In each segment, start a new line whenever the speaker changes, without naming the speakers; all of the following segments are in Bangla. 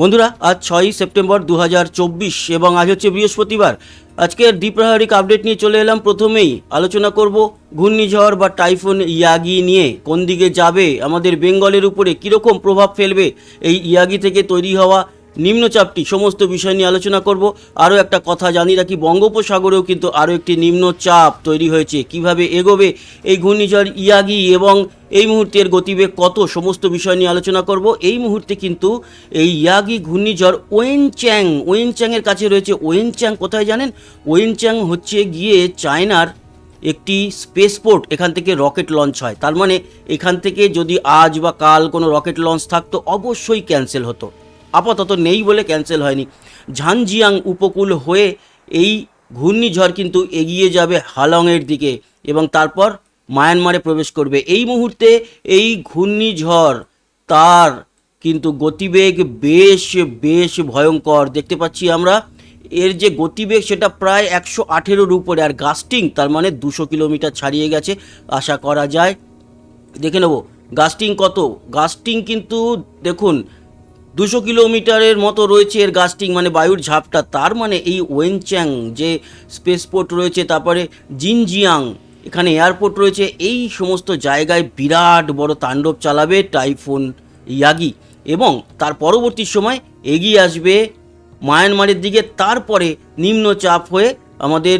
বন্ধুরা, আজ ছয়ই সেপ্টেম্বর দু হাজার চব্বিশ এবং আজ হচ্ছে বৃহস্পতিবার। আজকের দ্বিপ্রাহারিক আপডেট নিয়ে চলে এলাম। প্রথমেই আলোচনা করব ঘূর্ণিঝড় বা টাইফুন ইয়াগি নিয়ে। কোন দিকে যাবে? আমাদের বেঙ্গলের উপরে কীরকম প্রভাব ফেলবে? এই ইয়াগি থেকে তৈরি হওয়া নিম্নচাপটি সমস্ত বিষয় নিয়ে আলোচনা করব। আরও একটা কথা জানি রাখি, বঙ্গোপসাগরেও কিন্তু আরও একটি নিম্নচাপ তৈরি হয়েছে। কীভাবে এগোবে? এই ঘূর্ণিঝড় ইয়াগি এবং এই মুহূর্তের গতিবেগ কত? সমস্ত বিষয় নিয়ে আলোচনা করব। এই মুহূর্তে কিন্তু এই ইয়াগি ঘূর্ণিঝড় ওয়েনচ্যাং, ওয়েনচ্যাংয়ের কাছে রয়েছে। ওয়েনচ্যাং কোথায় জানেন? ওয়েনচ্যাং হচ্ছে গিয়ে চায়নার একটি স্পেসপোর্ট এখান থেকে রকেট লঞ্চ হয়। তার মানে এখান থেকে যদি আজ বা কাল কোনো রকেট লঞ্চ থাকতো, অবশ্যই ক্যান্সেল হতো। আপাতত নেই বলে ক্যান্সেল হয়নি। ঝানজিয়াং উপকূল হয়ে এই ঘূর্ণিঝড় কিন্তু এগিয়ে যাবে হালংয়ের দিকে এবং তারপর মায়ানমারে প্রবেশ করবে। এই মুহূর্তে এই ঘূর্ণিঝড় তার কিন্তু গতিবেগ বেশ বেশ ভয়ঙ্কর। দেখতে পাচ্ছি আমরা এর যে গতিবেগ সেটা প্রায় একশো আঠেরোর উপরে আর গাস্টিং তার মানে দুশো কিলোমিটার ছাড়িয়ে গেছে আশা করা যায়। দেখে নেব, গাস্টিং কত? গাস্টিং কিন্তু দেখুন দুশো কিলোমিটারের মতো রয়েছে এর গাস্টিং মানে বায়ুর ঝাপটা। তার মানে এই ওয়েনচ্যাং যে স্পেসপোর্ট রয়েছে, তারপরে জিনজিয়াং, এখানে এয়ারপোর্ট রয়েছে, এই সমস্ত জায়গায় বিরাট বড় তাণ্ডব চালাবে টাইফুন ইয়াগি। এবং তার পরবর্তী সময় এগিয়ে আসবে মায়ানমারের দিকে, তারপরে নিম্নচাপ হয়ে আমাদের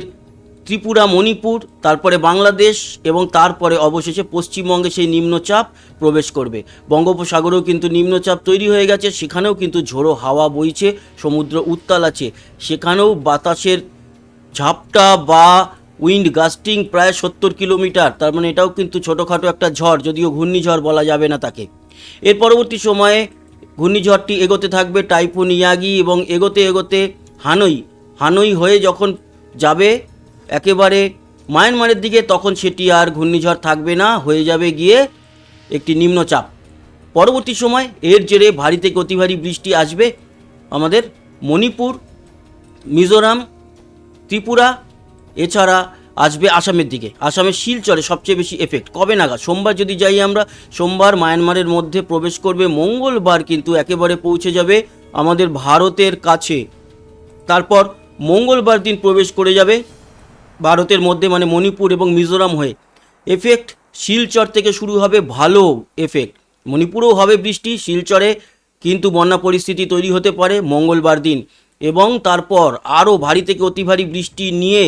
ত্রিপুরা, মণিপুর, তারপরে বাংলাদেশ এবং তারপরে অবশেষে পশ্চিমবঙ্গে সেই নিম্নচাপ প্রবেশ করবে। বঙ্গোপসাগরেও কিন্তু নিম্নচাপ তৈরি হয়ে গেছে, সেখানেও কিন্তু ঝোড়ো হাওয়া বইছে, সমুদ্র উত্তাল আছে। সেখানেও বাতাসের ঝাপটা বা উইন্ড গাস্টিং প্রায় সত্তর কিলোমিটার, তার মানে এটাও কিন্তু ছোটোখাটো একটা ঝড়, যদিও ঘূর্ণিঝড় বলা যাবে না তাকে। এর পরবর্তী সময়ে ঘূর্ণিঝড়টি এগোতে থাকবে টাইফুন ইয়াগি এবং এগোতে এগোতে হানই। হানই হয়ে যখন যাবে একেবারে মায়ানমারের দিকে, তখন সেটি আর ঘূর্ণিঝড় থাকবে না, হয়ে যাবে গিয়ে একটি নিম্নচাপ। পরবর্তী সময় এর জেরে ভারীতে অতি ভারী বৃষ্টি আসবে। আমাদের মণিপুর, মিজোরাম, ত্রিপুরা, এছাড়া আসবে আসামের দিকে। আসামের শিলচরে সবচেয়ে বেশি এফেক্ট কবে নাগাদ? সোমবার যদি যাই আমরা, সোমবার মায়ানমারের মধ্যে প্রবেশ করবে, মঙ্গলবার কিন্তু একেবারে পৌঁছে যাবে আমাদের ভারতের কাছে। তারপর মঙ্গলবার দিন প্রবেশ করে যাবে ভারতের মধ্যে মানে মণিপুর এবং মিজোরাম হয়ে। এফেক্ট শিলচর থেকে শুরু হবে ভালো এফেক্ট মণিপুরেও হবে বৃষ্টি, শিলচরে কিন্তু বন্যা পরিস্থিতি তৈরি হতে পারে মঙ্গলবার দিন। এবং তারপর আরও ভারী থেকে অতি ভারী বৃষ্টি নিয়ে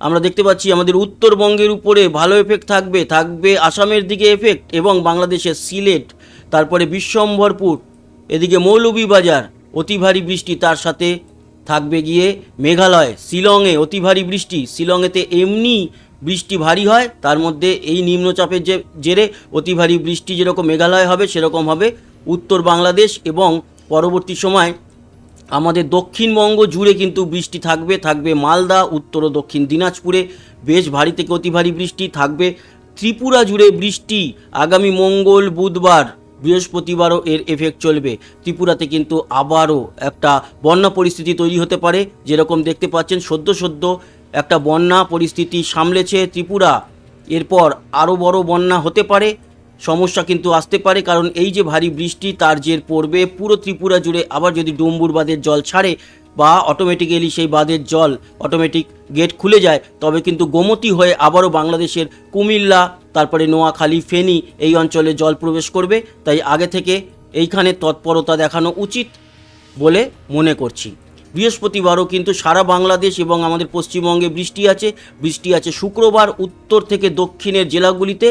আমরা দেখতে পাচ্ছি আমাদের উত্তরবঙ্গের উপরে ভালো এফেক্ট থাকবে থাকবে আসামের দিকে এফেক্ট এবং বাংলাদেশের সিলেট, তারপরে বিশ্বম্ভরপুর, এদিকে মৌলভীবাজার, অতি ভারী বৃষ্টি তার সাথে থাকবে গিয়ে মেঘালয়, শিলংয়ে অতি ভারী বৃষ্টি। শিলংয়েতে এমনি বৃষ্টি ভারী হয়, তার মধ্যে এই নিম্নচাপের যে, জেরে অতি ভারী বৃষ্টি যেরকম মেঘালয় হবে, সেরকম হবে উত্তর বাংলাদেশ এবং পরবর্তী সময় আমাদের দক্ষিণবঙ্গ জুড়ে কিন্তু বৃষ্টি থাকবে। থাকবে মালদা, উত্তর ও দক্ষিণ দিনাজপুরে বেশ ভারী থেকে অতি ভারী বৃষ্টি। থাকবে ত্রিপুরা জুড়ে বৃষ্টি। আগামী মঙ্গল, বুধবার বৃহস্পতিবারও এর এফেক্ট চলবে। ত্রিপুরাতে কিন্তু আবারও একটা বন্যা পরিস্থিতি তৈরি হতে পারে। যেরকম দেখতে পাচ্ছেন, সদ্য সদ্য একটা বন্যা পরিস্থিতি সামলেছে ত্রিপুরা। এরপর আরও বড় বন্যা হতে পারে। সমস্যা কিন্তু আসতে পারে, কারণ এই যে ভারী বৃষ্টি, তার জের পড়বে। পুরো ত্রিপুরা জুড়ে আবার যদি ডুম্বুর বাঁধের জল ছাড়ে বা অটোমেটিক্যালি সেই বাঁধের জল অটোমেটিক গেট খুলে যায়। তবে কিন্তু গোমতী হয়ে আবারও বাংলাদেশের কুমিল্লা, তারপরে নোয়াখালী, ফেনী এই অঞ্চলে জল প্রবেশ করবে। তাই আগে থেকে এইখানে তৎপরতা দেখানো উচিত বলে মনে করছি। বৃহস্পতিবারও কিন্তু সারা বাংলাদেশ এবং আমাদের পশ্চিমবঙ্গে বৃষ্টি আছে। বৃষ্টি আছে শুক্রবার উত্তর থেকে দক্ষিণের জেলাগুলিতে।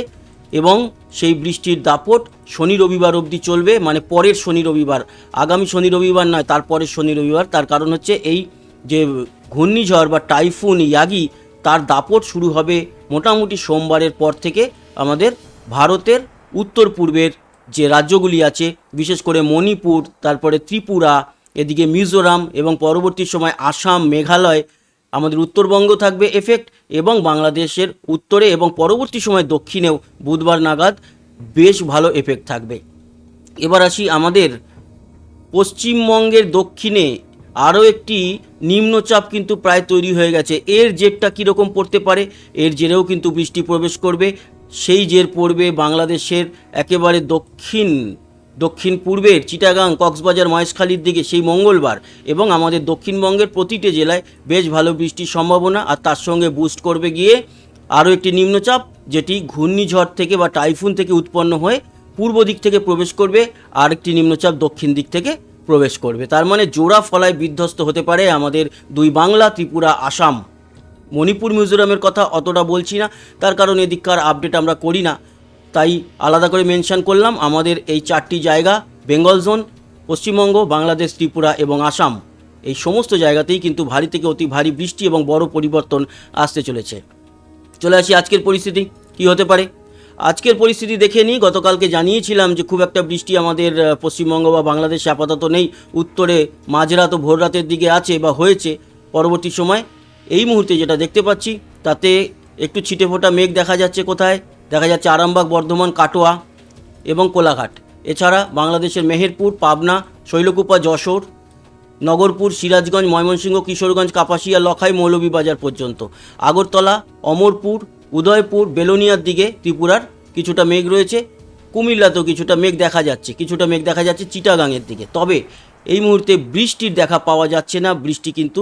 এবং সেই বৃষ্টির দাপট শনি রবিবার অবধি চলবে মানে পরের শনি রবিবার। আগামী শনি রবিবার নয় তারপরের শনি রবিবার। তার কারণ হচ্ছে এই যে ঘূর্ণিঝড় বা টাইফুন, ইয়াগি, তার দাপট শুরু হবে মোটামুটি সোমবারের পর থেকে আমাদের ভারতের উত্তর পূর্বের যে রাজ্যগুলি আছে, বিশেষ করে মণিপুর, তারপরে ত্রিপুরা, এদিকে মিজোরাম এবং পরবর্তী সময় আসাম, মেঘালয় আমাদের উত্তরবঙ্গ থাকবে এফেক্ট এবং বাংলাদেশের উত্তরে এবং পরবর্তী সময় দক্ষিণেও বুধবার নাগাদ বেশ ভালো এফেক্ট থাকবে। এবার আসি আমাদের পশ্চিমবঙ্গের দক্ষিণে। আরও একটি নিম্নচাপ কিন্তু প্রায় তৈরি হয়ে গেছে। এর জেরটা কীরকম পড়তে পারে? এর জেরেও কিন্তু বৃষ্টি প্রবেশ করবে। সেই জের পড়বে বাংলাদেশের একেবারে দক্ষিণ দক্ষিণ পূর্বের চিটাগাং, কক্সবাজার, মহেশখালীর দিকে সেই মঙ্গলবার এবং আমাদের দক্ষিণবঙ্গের প্রতিটি জেলায় বেশ ভালো বৃষ্টির সম্ভাবনা আর তার সঙ্গে বুস্ট করবে গিয়ে আরও একটি নিম্নচাপ যেটি ঘূর্ণিঝড় থেকে বা টাইফুন থেকে উৎপন্ন হয়ে পূর্ব দিক থেকে প্রবেশ করবে আর একটি নিম্নচাপ দক্ষিণ দিক থেকে প্রবেশ করবে। তার মানে জোড়া ফলায় বিধ্বস্ত হতে পারে আমাদের দুই বাংলা, ত্রিপুরা, আসাম। মণিপুর, মিজোরামের কথা অতটা বলছি না, তার কারণ এদিককার আপডেট আমরা করি না। তাই আলাদা করে মেনশন করলাম আমাদের এই চারটি জায়গা, বেঙ্গল জোন, পশ্চিমবঙ্গ, বাংলাদেশ, ত্রিপুরা এবং আসাম। এই সমস্ত জায়গাতেই কিন্তু ভারী থেকে অতি ভারী বৃষ্টি এবং বড় পরিবর্তন আসতে চলেছে। চলে আসি আজকের পরিস্থিতি, কি হতে পারে? আজকের পরিস্থিতি দেখে নিই, গতকালকে জানিয়েছিলাম যে খুব একটা বৃষ্টি আমাদের পশ্চিমবঙ্গ বা বাংলাদেশে আপাতত নেই, উত্তরে, মাঝরাত ও ভোর রাতের দিকে আছে বা হয়েছে পরবর্তী সময়। এই মুহূর্তে যেটা দেখতে পাচ্ছি, তাতে একটু ছিটে ফোটা মেঘ দেখা যাচ্ছে কোথায়? দেখা যাচ্ছে আরামবাগ, বর্ধমান, কাটোয়া এবং কোলাঘাট। এছাড়া বাংলাদেশের মেহেরপুর, পাবনা, শৈলকুপা, যশোর, নগরপুর, সিরাজগঞ্জ, ময়মনসিংহ, কিশোরগঞ্জ, কাপাসিয়া, লখাই, মৌলভীবাজার পর্যন্ত। আগরতলা, অমরপুর, উদয়পুর, বেলোনিয়ার দিকে ত্রিপুরার কিছুটা মেঘ রয়েছে। কুমিল্লাতেও কিছুটা মেঘ দেখা যাচ্ছে, কিছুটা মেঘ দেখা যাচ্ছে চিটাগাংয়ের দিকে। তবে এই মুহূর্তে বৃষ্টির দেখা পাওয়া যাচ্ছে না, বৃষ্টি কিন্তু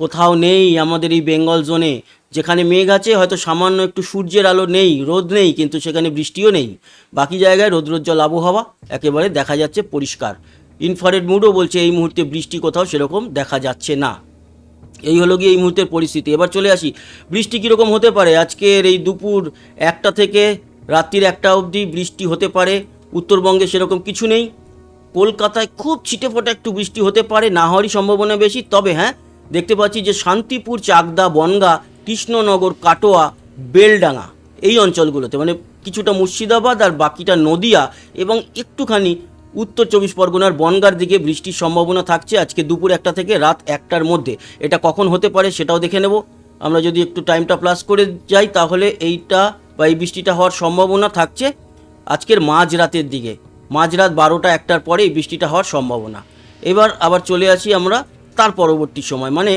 কোথাও নেই আমাদের এই বেঙ্গল জোনে। যেখানে মেঘ আছে, হয়তো সামান্য একটু সূর্যের আলো নেই, রোদ নেই, কিন্তু সেখানে বৃষ্টিও নেই। বাকি জায়গায় রৌদ্রোজ্জ্বল আবহাওয়া, একেবারে দেখা যাচ্ছে পরিষ্কার। ইনফারেড মুডও বলছে এই মুহূর্তে বৃষ্টি কোথাও সেরকম দেখা যাচ্ছে না। এই হলো গিয়ে এই মুহূর্তের পরিস্থিতি। এবার চলে আসি, বৃষ্টি কীরকম হতে পারে? আজকের এই দুপুর একটা থেকে রাত্রির একটা অবধি বৃষ্টি হতে পারে। উত্তরবঙ্গে সেরকম কিছু নেই। কলকাতায় খুব ছিটে ফোটা একটু বৃষ্টি হতে পারে, না হওয়ারই সম্ভাবনা বেশি। তবে হ্যাঁ দেখতে পাচ্ছি যে শান্তিপুর, চাকদা, বনগা, কৃষ্ণনগর, কাটোয়া, বেলডাঙ্গা এই অঞ্চলগুলোতে মানে কিছুটা মুর্শিদাবাদ আর বাকিটা নদিয়া এবং একটুখানি উত্তর চব্বিশ পরগনার বনগার দিকে বৃষ্টির সম্ভাবনা থাকছে আজকে দুপুর একটা থেকে রাত একটার মধ্যে। এটা কখন হতে পারে সেটাও দেখে নেব। আমরা যদি একটু টাইমটা প্লাস করে যাই তাহলে এইটা বা এই বৃষ্টিটা হওয়ার সম্ভাবনা থাকছে আজকের মাঝ রাতের দিকে। মাঝরাত বারোটা একটার পরে এই বৃষ্টিটা হওয়ার সম্ভাবনা। এবার আবার চলে আসি আমরা তার পরবর্তী সময়। মানে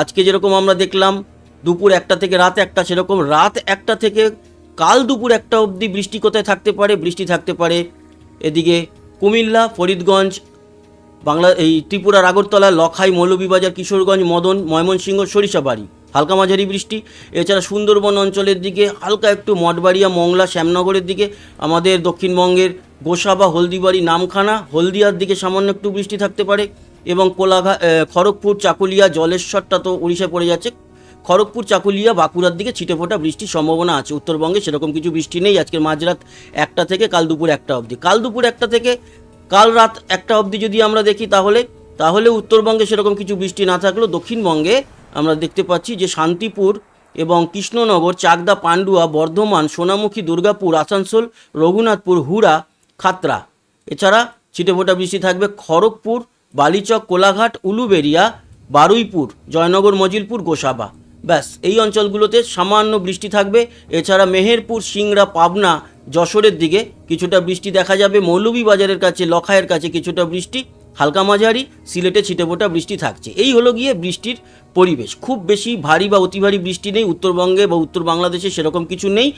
আজকে যেরকম আমরা দেখলাম, দুপুর একটা থেকে রাত একটা, সেরকম রাত একটা থেকে কাল দুপুর একটা অবধি বৃষ্টি কোথায় থাকতে পারে? বৃষ্টি থাকতে পারে এদিকে কুমিল্লা, ফরিদগঞ্জ, বাংলা, এই ত্রিপুরার আগরতলা, লখাই, মৌলভীবাজার, কিশোরগঞ্জ, মদন, ময়মনসিংহ, সরিষাবাড়ি। হালকা মাঝারি বৃষ্টি। এছাড়া সুন্দরবন অঞ্চলের দিকে হালকা একটু মঠবাড়িয়া, মংলা, শ্যামনগরের দিকে আমাদের দক্ষিণবঙ্গের গোসাবা হলদিবাড়ি, নামখানা, হলদিয়ার দিকে সামান্য একটু বৃষ্টি থাকতে পারে। এবং কোলাঘাট খড়গপুর, চাকুলিয়া, জলেশ্বরটা তো উড়িষ্যায় পড়ে যাচ্ছে। খড়গপুর, চাকুলিয়া, বাঁকুড়ার দিকে ছিটেফোঁটা বৃষ্টির সম্ভাবনা আছে। উত্তরবঙ্গে সেরকম কিছু বৃষ্টি নেই। আজকের মাঝরাত একটা থেকে কাল দুপুর একটা অবধি। কাল দুপুর একটা থেকে কাল রাত একটা অবধি যদি আমরা দেখি তাহলে তাহলে উত্তরবঙ্গে সেরকম কিছু বৃষ্টি না থাকলেও দক্ষিণবঙ্গে আমরা দেখতে পাচ্ছি যে শান্তিপুর এবং কৃষ্ণনগর, চাকদা, পান্ডুয়া, বর্ধমান, সোনামুখী, দুর্গাপুর, আসানসোল, রঘুনাথপুর, হুড়া, খাতরা। এছাড়া ছিটেফোঁটা বৃষ্টি থাকবে খড়গপুর বালিচক, কোলাঘাট উলুবেরিয়া বারুইপুর, জয়নগর, মজিলপুর, গোসাবা। ব্যাস, এই অঞ্চলগুলোতে সামান্য বৃষ্টি থাকবে। এছাড়া মেহেরপুর, সিংড়া, পাবনা, যশোরের দিকে কিছুটা বৃষ্টি দেখা যাবে। মৌলভীবাজারের কাছে লখায়ের কাছে কিছুটা বৃষ্টি, হালকা মাঝারি, সিলেটে ছিটেফোঁটা বৃষ্টি থাকছে। এই হলো গিয়ে বৃষ্টির পরিবেশ। খুব বেশি ভারী বা অতি ভারী বৃষ্টি নেই। উত্তরবঙ্গে বা উত্তর বাংলাদেশে সেরকম কিছু নেই।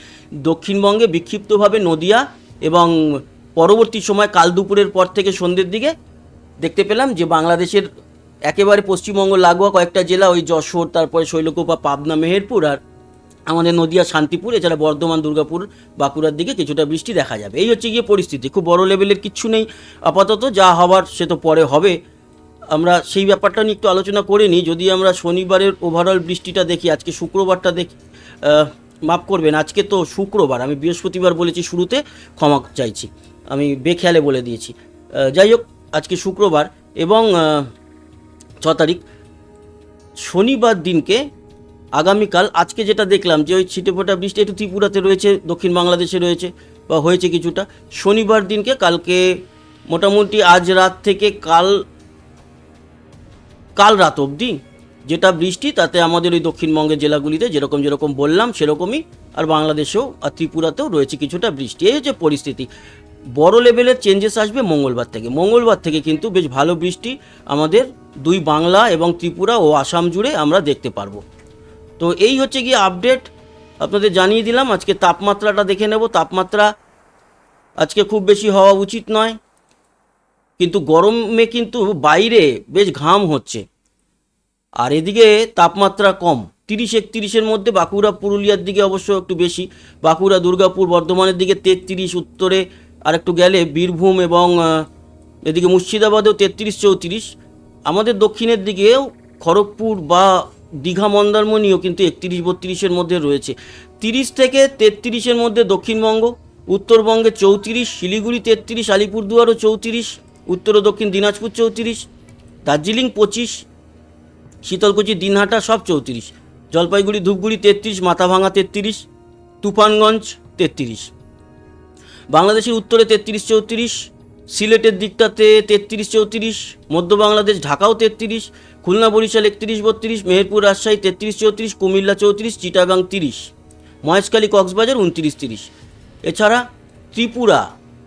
দক্ষিণবঙ্গে বিক্ষিপ্তভাবে নদিয়া এবং পরবর্তী সময় কাল দুপুরের পর থেকে সন্ধ্যের দিকে দেখতে পেলাম যে বাংলাদেশের একেবারে পশ্চিমবঙ্গ লাগোয়া কয়েকটা জেলা, ওই যশোর, তারপরে শৈলকুপা, পাবনা, মেহেরপুর আর আমাদের নদিয়া, শান্তিপুর, এছাড়া বর্ধমান, দুর্গাপুর, বাঁকুড়ার দিকে কিছুটা বৃষ্টি দেখা যাবে। এই হচ্ছে গিয়ে পরিস্থিতি। খুব বড় লেভেলের কিচ্ছু নেই। আপাতত যা হওয়ার সে তো পরে হবে। আমরা সেই ব্যাপারটা নিয়ে একটু আলোচনা করে নিই। যদি আমরা শনিবারের ওভারঅল বৃষ্টিটা দেখি, আজকে শুক্রবারটা দেখি মাফ করবেন, আজকে তো শুক্রবার, আমি বৃহস্পতিবার বলেছি শুরুতে, ক্ষমা চাইছি। আমি বেখেয়ালে বলে দিয়েছি। যাই হোক আজকে শুক্রবার এবং ছ তারিখ। শনিবার দিনকে আগামীকাল, আজকে যেটা দেখলাম যে ওই ছিটেফোঁটা বৃষ্টি একটু ত্রিপুরাতে রয়েছে, দক্ষিণ বাংলাদেশে রয়েছে বা হয়েছে কিছুটা। শনিবার দিনকে কালকে মোটামুটি আজ রাত থেকে কাল কাল রাত অবধি যেটা বৃষ্টি, তাতে আমাদের ওই দক্ষিণবঙ্গের জেলাগুলিতে যেরকম যেরকম বললাম সেরকমই আর বাংলাদেশেও আর ত্রিপুরাতেও রয়েছে কিছুটা বৃষ্টি। এই হচ্ছে পরিস্থিতি। বড় লেভেলের চেঞ্জেস আসবে মঙ্গলবার থেকে। মঙ্গলবার থেকে কিন্তু বেশ ভালো বৃষ্টি আমাদের দুই বাংলা এবং ত্রিপুরা ও আসাম জুড়ে আমরা দেখতে পারব। তো এই হচ্ছে গিয়ে আপডেট আপনাদের জানিয়ে দিলাম, আজকে তাপমাত্রাটা দেখে নেব। তাপমাত্রা আজকে খুব বেশি হওয়া উচিত নয়। কিন্তু গরমে কিন্তু বাইরে বেশ ঘাম হচ্ছে। আর এদিকে তাপমাত্রা কম। তিরিশ একত্রিশের মধ্যে বাঁকুড়া, পুরুলিয়ার দিকে অবশ্য একটু বেশি। বাঁকুড়া, দুর্গাপুর, বর্ধমানের দিকে তেত্রিশ, উত্তরে আর একটু গেলে বীরভূম এবং এদিকে মুর্শিদাবাদেও তেত্রিশ চৌত্রিশ। আমাদের দক্ষিণের দিকেও খড়গপুর বা দীঘা মন্দারমণিও কিন্তু একত্রিশ বত্রিশের মধ্যে রয়েছে। তিরিশ থেকে তেত্রিশের মধ্যে দক্ষিণবঙ্গ, উত্তরবঙ্গে চৌত্রিশ, শিলিগুড়ি তেত্রিশ, আলিপুরদুয়ারও চৌত্রিশ, উত্তর ও দক্ষিণ দিনাজপুর চৌত্রিশ, দার্জিলিং পঁচিশ, শীতলকুচি, দিনহাটা সব চৌত্রিশ, জলপাইগুড়ি, ধূপগুড়ি তেত্রিশ মাথাভাঙা তেত্রিশ, তুফানগঞ্জ তেত্রিশ। বাংলাদেশের উত্তরে তেত্রিশ চৌত্রিশ, সিলেটের দিকটাতে তেত্রিশ চৌত্রিশ, মধ্য বাংলাদেশ ঢাকাও তেত্রিশ, খুলনা, বরিশাল একত্রিশ বত্রিশ, মেহেরপুর, রাজশাহী তেত্রিশ চৌত্রিশ, কুমিল্লা চৌত্রিশ, চিটাগাং তিরিশ, মহেশখালী, কক্সবাজার উনত্রিশ তিরিশ। এছাড়া ত্রিপুরা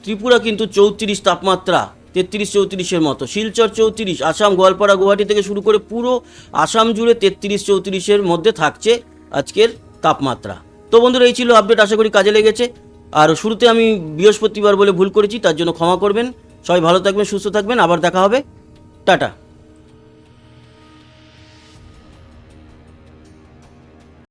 ত্রিপুরা কিন্তু চৌত্রিশ তাপমাত্রা, তেত্রিশ চৌত্রিশের মতো। শিলচর চৌত্রিশ, আসাম, গোয়ালপাড়া, গুয়াহাটি থেকে শুরু করে পুরো আসাম জুড়ে তেত্রিশ চৌত্রিশের মধ্যে থাকছে আজকের তাপমাত্রা। তো বন্ধুরা, এই ছিল আপডেট আশা করি কাজে লেগেছে। আর শুরুতে আমি বৃহস্পতিবার বলে ভুল করেছি, তার জন্য ক্ষমা করবেন। সবাই ভালো থাকবেন, সুস্থ থাকবেন, আবার দেখা হবে। টাটা।